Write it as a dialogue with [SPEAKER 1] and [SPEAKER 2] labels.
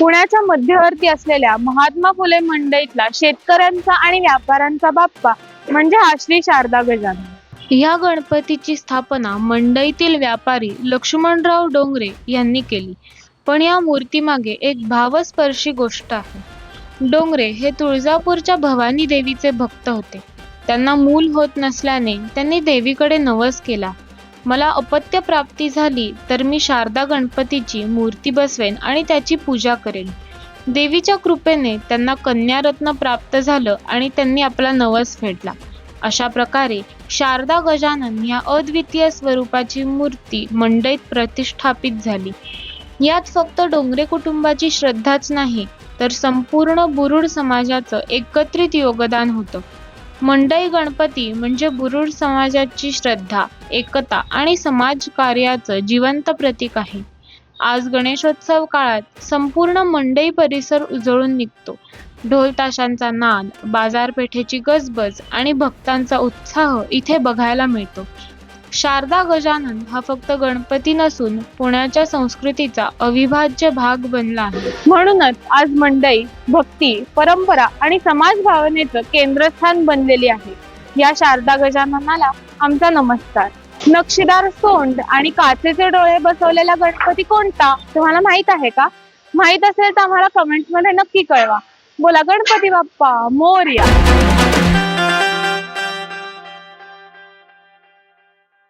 [SPEAKER 1] पुण्याच्या मध्यवर्ती असलेल्या महात्मा फुले मंडईतला शेतकऱ्यांचा आणि व्यापाऱ्यांचा बाप्पा म्हणजे हा श्री शारदा गजानन.
[SPEAKER 2] या गणपतीची स्थापना मंडईतील व्यापारी लक्ष्मणराव डोंगरे यांनी केली. पण या मूर्तीमागे एक भावस्पर्शी गोष्ट आहे. डोंगरे हे तुळजापूरच्या भवानी देवीचे भक्त होते. त्यांना मूल होत नसल्याने त्यांनी देवीकडे नवस केला. मला अपत्य प्राप्ती झाली तर मी शारदा गणपतीची मूर्ती बसवेन आणि त्याची पूजा करेन. देवीच्या कृपेने त्यांना कन्यारत्न प्राप्त झालं आणि त्यांनी आपला नवस फेडला. अशा प्रकारे शारदा गजानन या अद्वितीय स्वरूपाची मूर्ती मंडईत प्रतिष्ठापित झाली. यात फक्त डोंगरे कुटुंबाची श्रद्धाच नाही तर संपूर्ण बुरुड समाजाचं एकत्रित योगदान होतं. मंडई गणपती म्हणजे बुरुड समाजाची श्रद्धा एकता आणि समाज कार्याचं जिवंत प्रतीक आहे. आज गणेशोत्सव काळात संपूर्ण मंडई परिसर उजळून निघतो. ढोल ताशांचा नाद बाजारपेठेची गजबज आणि भक्तांचा उत्साह इथे बघायला मिळतो. शारदा गजानन हा फक्त गणपती नसून पुण्याच्या संस्कृतीचा अविभाज्य भाग बनला आहे.
[SPEAKER 1] म्हणूनच आज मंडई भक्ती परंपरा आणि समाज भावनेचं केंद्रस्थान बनलेली आहे. या शारदा गजाननाला आमचा नमस्कार. नक्षीदार सोंड आणि काचेचे डोळे बसवलेला गणपती कोणता? तुम्हाला माहीत आहे का? माहीत असेल तर आम्हाला कमेंटमध्ये नक्की कळवा. बोला गणपती बाप्पा मोर्या.